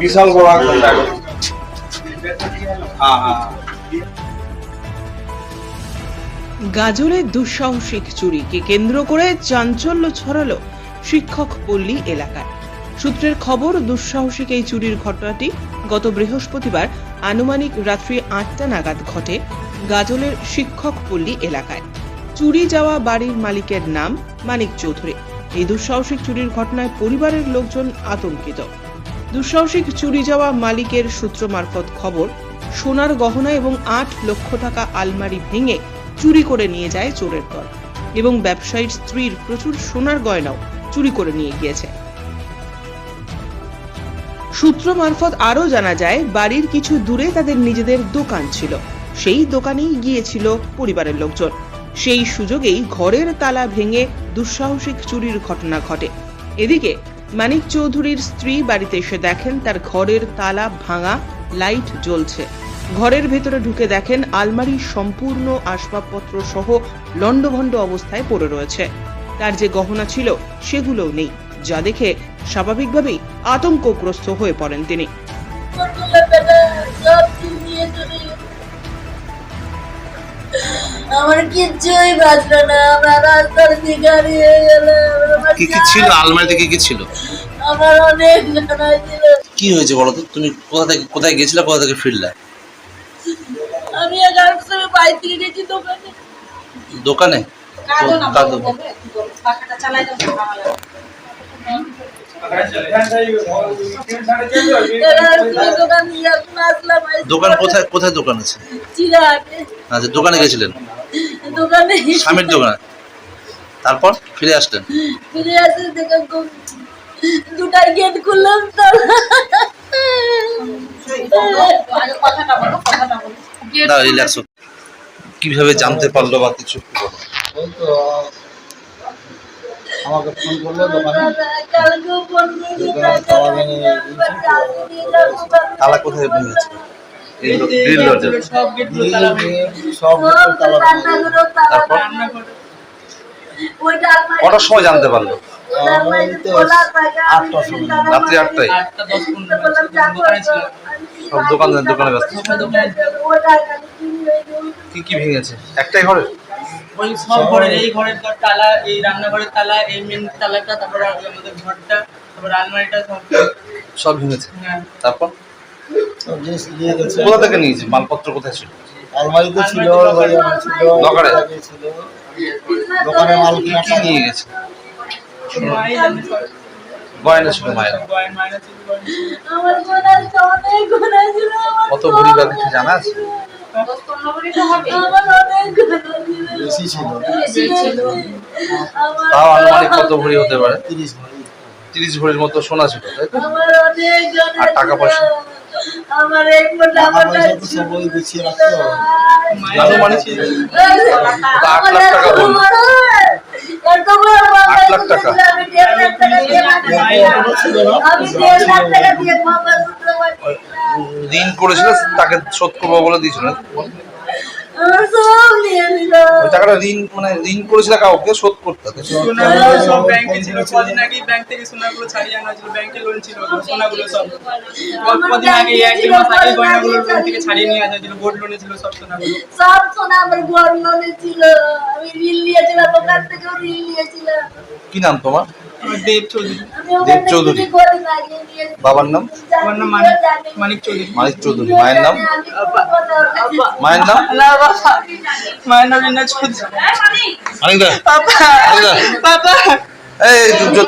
বিশাল বড় হ্যাঁ হ্যাঁ। গাজলের দুঃসাহসিক চুরিকে কেন্দ্র করে চাঞ্চল্য ছড়ালো শিক্ষক পল্লী এলাকায়। সূত্রের খবর, দুঃসাহসিক এই চুরির ঘটনাটি গত বৃহস্পতিবার আনুমানিক রাত্রি আটটা নাগাদ ঘটে। গাজলের শিক্ষক পল্লী এলাকায়। চুরি যাওয়া বাড়ির মালিকের নাম মানিক চৌধুরী। এই দুঃসাহসিক চুরির ঘটনায় পরিবারের লোকজন আতঙ্কিত। দুঃসাহসিক চুরি যাওয়া মালিকের সূত্র মারফত খবর, সোনার গহনা এবং আট লক্ষ টাকা আলমারি ভেঙে চুরি করে নিয়ে যায় চোরের দল এবং ব্যবসায়ীর স্ত্রীর প্রচুর সোনার গয়নাও চুরি করে নিয়ে গিয়েছে। সূত্র মারফত আরও জানা যায়, বাড়ির কিছু দূরে তাদের নিজেদের দোকান ছিল। সেই দোকানেই গিয়েছিল পরিবারের লোকজন। সেই সুযোগেই ঘরের তালা ভেঙে দুঃসাহসিক চুরির ঘটনা ঘটে। এদিকে মানিক চৌধুরীর স্ত্রী বাড়িতে এসে দেখেন তার ঘরের তালা ভাঙা, লাইট জ্বলছে। ঘরের ভেতরে ঢুকে দেখেন আলমারি সম্পূর্ণ আসবাবপত্র সহ লণ্ডভণ্ড অবস্থায় পড়ে রয়েছে। তার যে গহনা ছিল সেগুলোও নেই, যা দেখে স্বাভাবিকভাবেই আতঙ্কগ্রস্ত হয়ে পড়েন তিনি। আমার কিচ্ছুই বাঁচলো না আমরা রাস্তার দিকে হারিয়ে গেলাম কি কি ছিল? আলমারিতে কি কি ছিল? আমার অনেক জানা ছিল। কি হয়েছে বলো তো? তুমি কোথা থেকে কোথায় গেছিলে কোথা থেকে ফিরলে? আমি এগারোটার সময় বাড়ি থেকে গেছি দোকানে। দোকানে? তো- দোকান? কোথায় কোথায় দোকান আছে? আচ্ছা দোকানে গেছিলেন? দোকানে। স্বামীর দোকানে। তারপর ফিরে আসলেন? ফিরে আসে দেখে খুব- দুটার গেট খুললাম তো। না রিল্যাক্স কীভাবে জানতে পারল বা কিছু? আমাকে ফোন করল দোকানে। তালা কোথায় ভেঙেছে গ্রিল দরজা। সব তালা ভেঙে তারপর? ওইটা কটার সময় জানতে পারল। রাত্রি আটটায়? সব দোকানদার দোকানে। ব্যস্ত কি কি ভেঙেছে? একটাই ঘরে ওই সব ঘরের এই ঘরের তালা এই রান্নাঘরের তালা এই মেন তালাটা তারপরে আমাদের ঘরটা তারপরে আলমারিটা সব সব ভেঙেছে। হ্যাঁ। তারপর? সব জিনিস নিয়ে গেছে। কোথা থেকে নিয়েছে? মালপত্র কোথায় ছিল? আলমারিতে ছিল ঘরে ছিল দোকানে? ছিল। দোকানে মাল কি কি নিয়ে গেছে? গয়না ছিল মায়ের। কত ভরি বা কিছু জানা আছে? আমার অনেক গোনা ছিল বেশি ছিল। বেশি ছিল। আমার তাও আনুমানিক কত ভরি হতে পারে? তিরিশ তিরিশ ভরির মতো সোনা ছিল তাই তো? আর টাকা পয়সা? আমার মোটা মোটা গুছিয়ে রাখতে হবে লাখ টাকা বলুন। আট লাখ টাকা? আমি দেড় লাখ টাকা দিয়ে এরপর ছিল না আমি দেড় লাখ টাকা দিয়ে মঙ্গলসূত্র ঋণ করেছিল তাকে শোধ করব বলে দিয়েছিল টাকাটা ঋণ মানে ঋণ করেছিল কাউকে শোধ করতে হবে। সব ব্যাংকে ছিল কদিন আগে ব্যাংক থেকে সোনাগুলো ছাড়িয়ে আনা ছিল ব্যাংকে লোন ছিল সোনাগুলো সব কদিন আগে এক দেড় মাস আগে গয়নাগুলো লোন থেকে ছাড়িয়ে নিয়ে আসা ছিল গোল্ড লোনে ছিল সব সোনাগুলো। সব সোনা আমার ঘর লোনে ছিল আমি ঋণ নিয়েছিলাম দোকান থেকেও ঋণ নিয়েছিলাম। কি নাম তোমার? দেব চৌধুরী। দেব চৌধুরী। বাবার নাম? বাবার নাম মানিক মানিক চৌধুরী। মানিক চৌধুরী। মায়ের নাম? মায়ের নাম? মায়ের নাম চৌধুরী মানিক দা। মানিক দা। এই